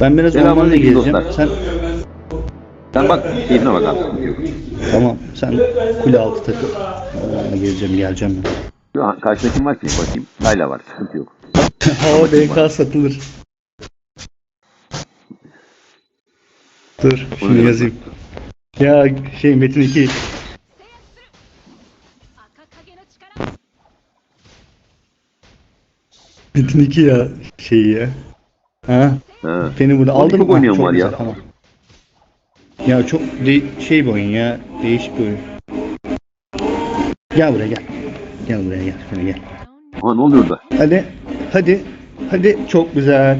Ben biraz ormanda Selamünaleyküm gezeceğim. dostlar. Sen Sen bak keyfine bak abi. sıkıntı yok. tamam. Sen kule altı takıl. Ormanda gezeceğim, geleceğim ben. Şu an karşıda kim var ki? Bakayım. Layla var. Sıkıntı yok. o DK satılır. Dur, şunu ne yazayım. Ya şey Metin 2 赤影の力 Metin 2 ya şey ya. Ha, Ha. beni burada aldın çok mı? oynayan Çok var güzel, ya. Tamam. Ya çok de- şey bir oyun ya. Değişik bir oyun. Gel buraya gel. Gel buraya gel. Şöyle gel. Aha ne oluyor orada? Hadi. Hadi. Hadi. Çok güzel.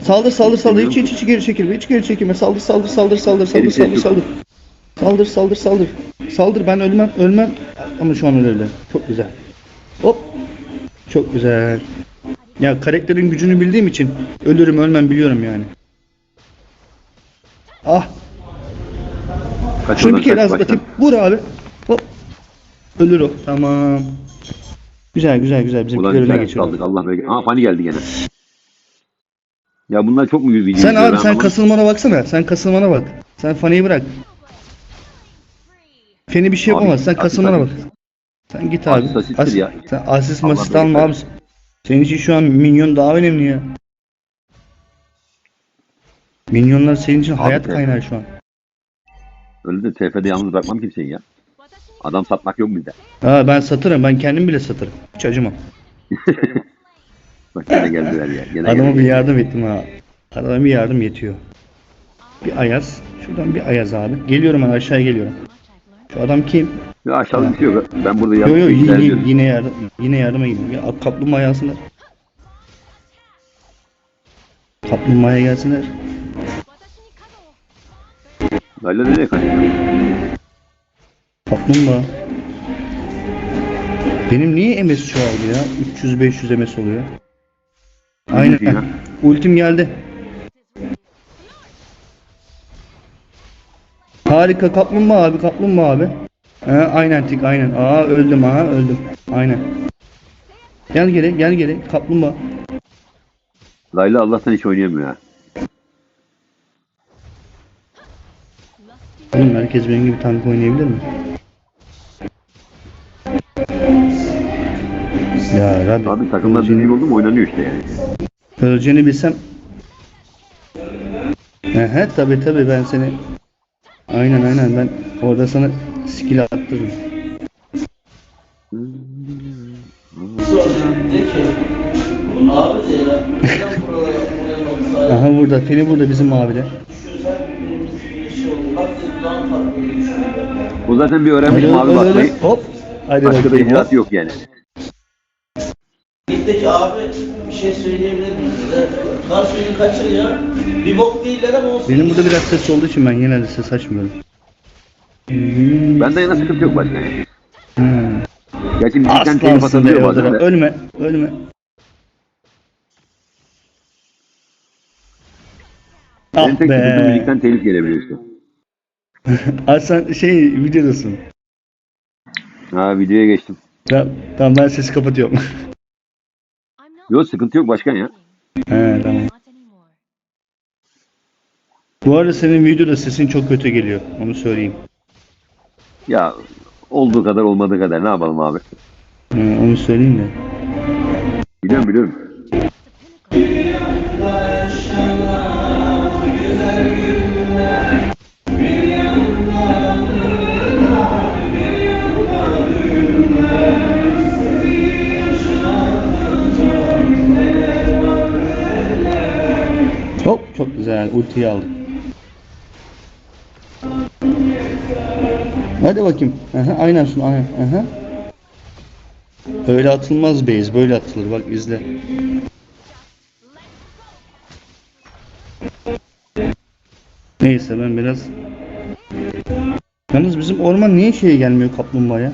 Saldır saldır saldır. İç iç iç geri çekilme. İç geri çekilme. Saldır saldır saldır saldır saldır Geri saldır çekil. saldır. Saldır saldır saldır. Saldır ben ölmem ölmem. Ama şu an öyle. Çok güzel. Hop. Çok güzel. Ya karakterin gücünü bildiğim için ölürüm ölmem biliyorum yani. Ah. Kaç Şunu bir kere az baştan. atayım. Vur abi. Hop. Ölür o. Tamam. Güzel güzel güzel. Bizimkiler Ulan güzel geçiyor. kaldık Allah bereket. Aa Fani geldi gene. Ya bunlar çok mu video Sen abi sen anlamadım. kasılmana baksana. Sen kasılmana bak. Sen Fani'yi bırak. Feni bir şey Abi, yapamaz. Sen kasılmana bak. Sen git abi. Asist ya. Sen asist masist alma abi. Senin için şu an minyon daha önemli ya. Minyonlar senin için hayat evet. kaynağı şu an. Öyle de TF'de yalnız bırakmam kimseyi ya. Adam satmak yok bizde. Ha ben satırım. Ben kendim bile satırım. Hiç acımam. Bak gene geldiler ya. Gene Adama bir geldiler. yardım ettim ha. Adama bir yardım yetiyor. Bir ayaz. Şuradan bir ayaz abi. Geliyorum ben aşağıya geliyorum. Şu adam kim? Ya aşağıda bir şey yok. Ben burada yardım Yo, yo, yine, yine, yine, yardım, yine yardıma gidiyorum. Ya, kaplumbağa yansınlar. Kaplumbağa'ya gelsinler. Layla nereye kaçtı? Kaplumbağa. Benim niye MS çoğaldı ya? 300-500 MS oluyor. Aynen. Ya. Ultim geldi. Harika kaplumbağa abi kaplumbağa abi. Ha, aynen tik aynen. Aa öldüm ha öldüm. Aynen. Gel geri gel geri kaplumbağa. Layla Allah'tan hiç oynayamıyor ha. Oğlum herkes benim gibi tank oynayabilir mi? Ya Rabbi. Abi takımlar düzgün oldu mu oynanıyor işte yani. Öleceğini bilsem. Ehe tabi tabi ben seni. Aynen aynen ben orada sana skill olsa Aha burada Feni burada bizim olur. O zaten bir öğrenmiş Hadi mavi öyle. basmayı. Hop. Hadi Başka da icraat yok yani. Gitteki abi bir şey söyleyebilir miyim size? Karşıyı kaçır ya. Bir bok değiller ama olsun. Benim burada biraz ses olduğu için ben genelde ses açmıyorum. Bende yana sıkıntı yok başka yani. Hmm. Gerçi müzikten telif atabiliyor bazen de. Ölme. Ölme. Benim Ah tek sıkıntım be. müzikten telif gelebiliyor işte. Aa, sen şey videodasın. Ha videoya geçtim. Tamam, tamam ben sesi kapatıyorum. Yok sıkıntı yok başkan ya. He tamam. Bu arada senin videoda sesin çok kötü geliyor. Onu söyleyeyim. Ya olduğu kadar olmadığı kadar ne yapalım abi. He, onu söyleyeyim de. Biliyorum biliyorum. Hop çok güzel. Ultiyi aldım. Hadi bakayım. Aha, aynen şunu aynen. Aha. Öyle atılmaz base. Böyle atılır. Bak izle. Neyse ben biraz Yalnız bizim orman niye şeye gelmiyor kaplumbağaya?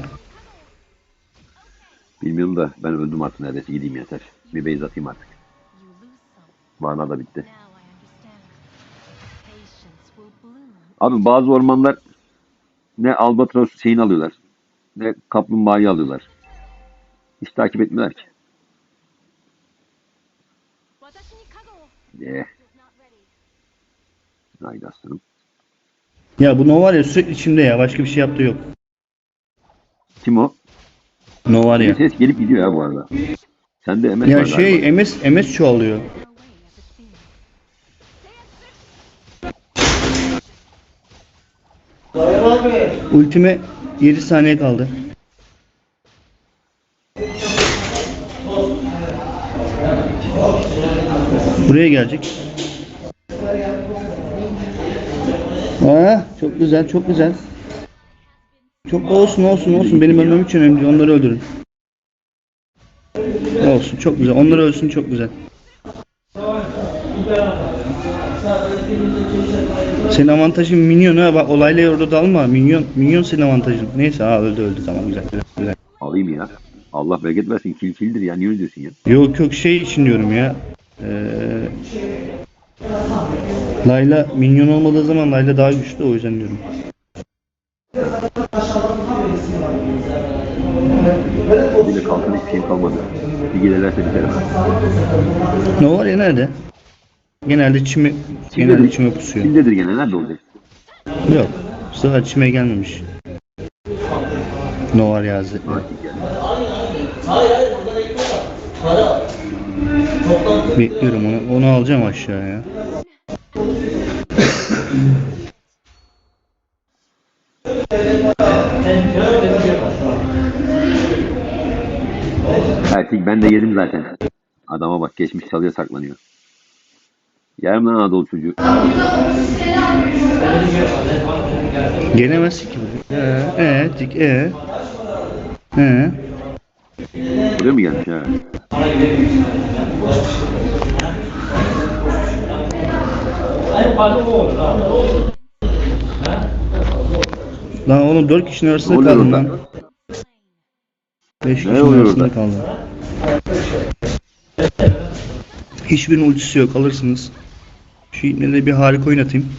Bilmiyorum da ben öldüm artık neredeyse gideyim yeter. Bir base atayım artık. Mana da bitti. Abi bazı ormanlar ne albatros şeyini alıyorlar. Ne kaplumbağayı alıyorlar. Hiç takip etmiyorlar ki. 私 Eh. Haydi aslanım. Ya bu Nova ya sürekli içimde ya. Başka bir şey yaptığı yok. Kim o? Nova ya. ses gelip gidiyor ya bu arada. Sende MS Ya var şey galiba. MS MS çoğalıyor. Kaya abi. Ultime 7 saniye kaldı. Buraya gelecek. Ha, çok güzel, çok güzel. Çok olsun, olsun, olsun. Benim ölmem hiç önemli. Onları öldürün. Olsun, çok güzel. Onları ölsün, çok güzel. Senin avantajın minyon ha bak olayla orada dalma. Minyon minyon senin avantajın. Neyse ha öldü öldü tamam güzel güzel. Alayım ya. Allah bereket versin. Kil kildir ya. Niye öyle diyorsun ya? Yok yok şey için diyorum ya. Ee, Layla minyon olmadığı zaman Layla daha güçlü o yüzden diyorum. Bir de kalkan hiçbir şeyim kalmadı. Bir gelirlerse biterim. Ne var ya nerede? Genelde çimi genelde çime pusuyor. Kimdedir gene? Nerede olacak? Yok. Bu sefer çime gelmemiş. Ne var ya Hazretleri. Hayır hayır burada ekmek var. Para. Toplam Bekliyorum onu. Onu alacağım aşağıya. Ertik ben de yedim zaten. Adama bak geçmiş çalıya saklanıyor. Yer mi lan Anadolu çocuğu? Gelemezsin ki. Ee, ee, dik, ee. Ee. Buraya mı gelmiş ha? Lan oğlum 4 kişinin arasında kaldım lan. 5 Ne kişinin arasında kaldım. Hiçbirinin ultisi yok alırsınız. Şu ipne de bir harika oynatayım.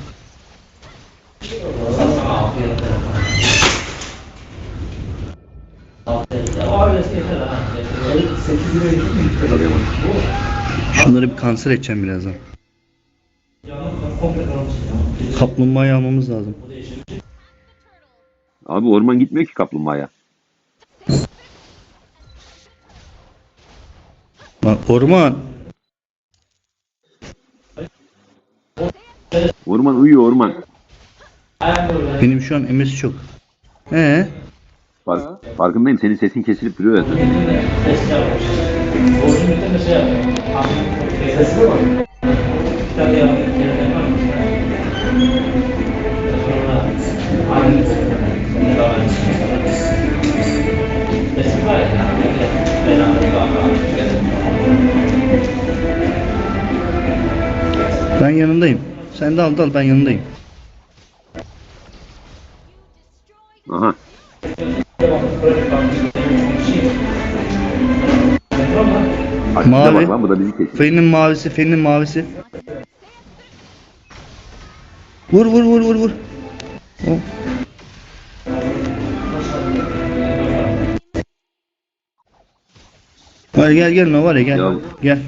Şunları bir kanser edeceğim birazdan. Kaplumbağayı almamız lazım. Abi orman gitmiyor ki kaplumbağaya. Bak orman. Orman uyuyor orman. Benim şu an MS çok. Ee, Fark, farkındayım senin sesin kesilip duruyor ya. ben yanındayım. Sen de al da al ben yanındayım. Aha. Aşkına Mavi. bak lan bu da bizi kesiyor. Feninin mavisi, Feninin mavisi. Vur vur vur vur vur. O. Hadi gel gel Novare gel. Ya. Gel.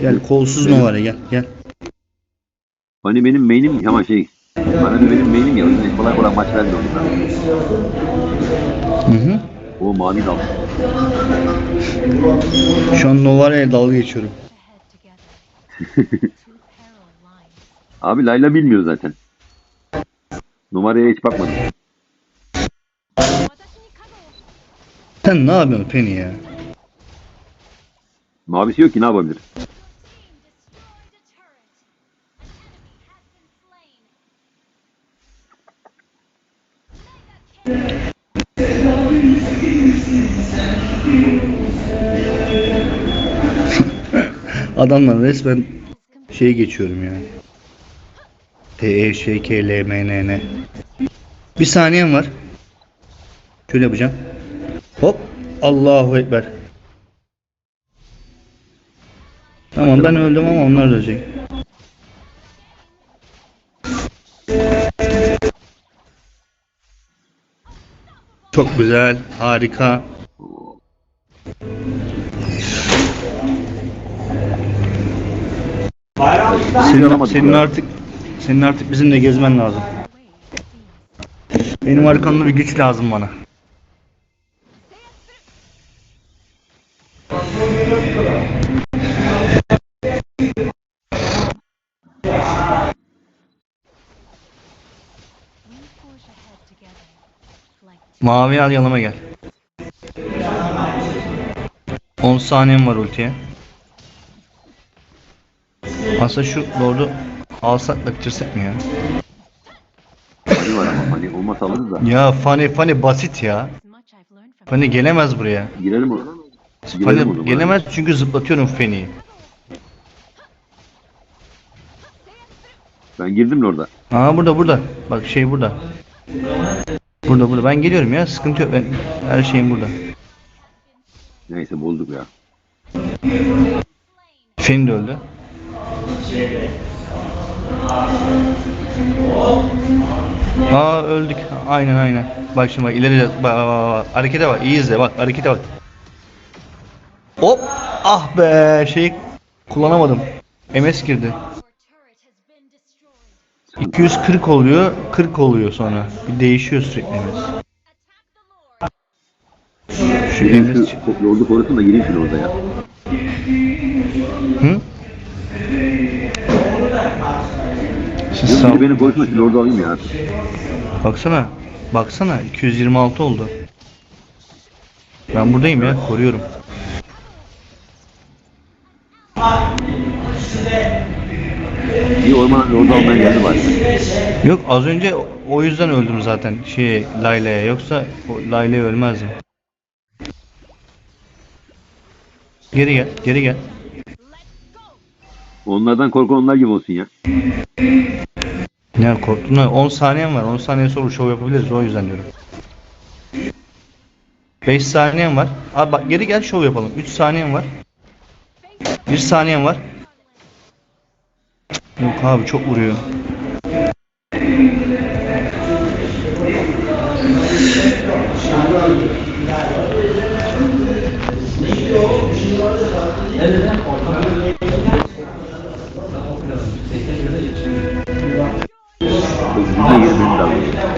Gel kolsuz Novare gel gel. Hani benim main'im ama şey. Hani benim main'im ya. kolay kolay maç vermiyor. Hı hı. O mavi dal. Şu an Novare'ye dalga geçiyorum. Abi Layla bilmiyor zaten. Numaraya hiç bakmadım. Sen ne yapıyorsun Penny ya? Mavisi yok ki ne yapabilir? Adamla resmen şey geçiyorum ya. T E Ş K L M N N. Bir saniyem var. Şöyle yapacağım. Hop. Allahu ekber. Tamam ben öldüm ama onlar ölecek. Çok güzel, harika. Senin, senin artık senin artık bizimle gezmen lazım. Benim arkamda bir güç lazım bana. Mavi al yanıma gel. 10 saniyem var ultiye. Aslında şu lordu alsak da bitirsek mi ya? Hani var ama hani olmasa alırız da. Ya Fani Fani basit ya. Fani gelemez buraya. Girelim o. Girelim Fani gelemez çünkü zıplatıyorum Feni'yi. Ben girdim orada. Aa burada burada. Bak şey burada. Burada burada. Ben geliyorum ya. Sıkıntı yok. Ben, her şeyim burada. Neyse bozduk ya. Feni de öldü. Aa öldük. Aynen aynen. Bak şimdi bak ileri bak, bak, bak. harekete bak. İyi izle bak harekete bak. Hop. Ah be şey kullanamadım. MS girdi. 240 oluyor, 40 oluyor sonra. Bir değişiyor sürekli MS. Şu MS şu korusun da gireyim şunu orada ya. Hı? Yok sağ biri beni şunu orada alayım ya. Baksana. Baksana 226 oldu. Ben buradayım ya koruyorum. Bir orman orada almaya geldi bari. Yok az önce o yüzden öldüm zaten şey Layla'ya yoksa o Layla'ya ölmezdim. Geri gel, geri gel. Onlardan korku onlar gibi olsun ya. Ne korktun? 10 saniyem var. 10 saniye sonra şov yapabiliriz o yüzden diyorum. 5 saniyem var. Abi bak geri gel şov yapalım. 3 saniyem var. 1 saniyem var. Yok abi çok vuruyor. Hızlıca geri beni de alayım.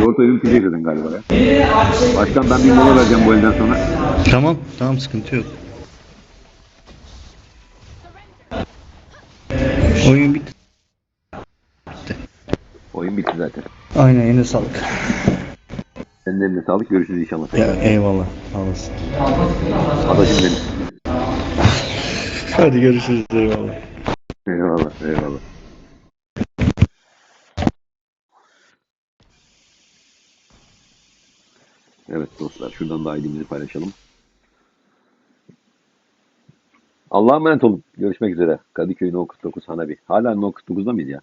Yoğurt oyunu bitecek zaten galiba ya. Başkan ben bir mola vereceğim bu elden sonra. Tamam, tamam sıkıntı yok. Oyun bitti. Oyun bitti zaten. Aynen yine sağlık. Senin eline sağlık. Görüşürüz inşallah. Ya eyvallah. Sağ olasın. Adaşım benim. Hadi görüşürüz eyvallah. Eyvallah. Eyvallah. Evet dostlar şuradan da ID'mizi paylaşalım. Allah'a emanet olun. Görüşmek üzere. Kadıköy No 49 Hanabi. Hala No 49'da mıyız ya?